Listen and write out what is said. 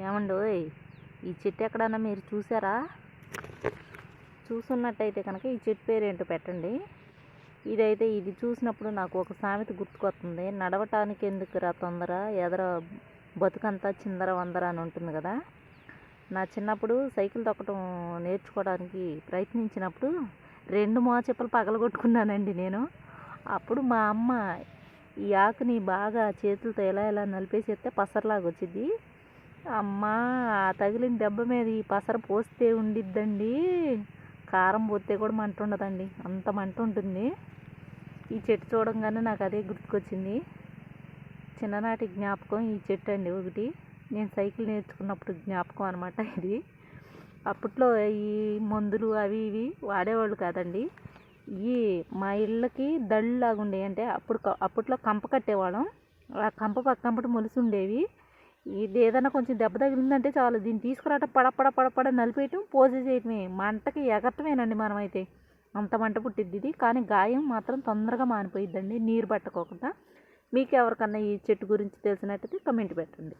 ఏమండి ఈ చెట్టు ఎక్కడన్నా మీరు చూసారా? చూసున్నట్టయితే కనుక ఈ చెట్టు పేరు ఏంటో పెట్టండి. ఇదైతే ఇది చూసినప్పుడు నాకు ఒక సామెత గుర్తుకొస్తుంది. నడవటానికి ఎందుకు రా తొందర ఎదర బతుకంతా చిందర వందర అని ఉంటుంది కదా. నా చిన్నప్పుడు సైకిల్ తొక్కడం నేర్చుకోవడానికి ప్రయత్నించినప్పుడు రెండు మోచెప్పలు పగలగొట్టుకున్నానండి నేను. అప్పుడు మా అమ్మ ఈ ఆకుని బాగా చేతులతో ఎలా ఎలా నలిపేసేస్తే పసరలాగా వచ్చింది అమ్మా ఆ తగిలిన దెబ్బ మీద ఈ పసర పోస్తే ఉండిద్దండి. కారం పోతే కూడా మంట ఉండదండి. అంత మంట ఉంటుంది. ఈ చెట్టు చూడంగానే నాకు అదే గుర్తుకొచ్చింది. చిన్ననాటి జ్ఞాపకం ఈ చెట్టు అండి ఒకటి. నేను సైకిల్ నేర్చుకున్నప్పుడు జ్ఞాపకం అనమాట ఇది. అప్పట్లో ఈ మందులు అవి ఇవి వాడేవాళ్ళు కాదండి. ఈ మా ఇళ్ళకి దళ్ళలాగా ఉండేవి. అంటే అప్పుడు అప్పట్లో కంప కట్టేవాళ్ళం. ఆ కంప పక్కంపటి మొలిసి ఉండేవి. ఇది ఏదైనా కొంచెం దెబ్బ తగిలిందంటే చాలు. దీన్ని తీసుకురావటం పడపడ పడపడ నలిపేయటం పోజు చేయటమే. మంటకి ఎగరటమేనండి మనమైతే. అంత మంట పుట్టిద్ది ఇది. కానీ గాయం మాత్రం తొందరగా మానిపోయిద్దండి. నీరు పట్టకోకుండా. మీకు ఎవరికన్నా ఈ చెట్టు గురించి తెలిసినట్టయితే కమెంట్ పెట్టండి.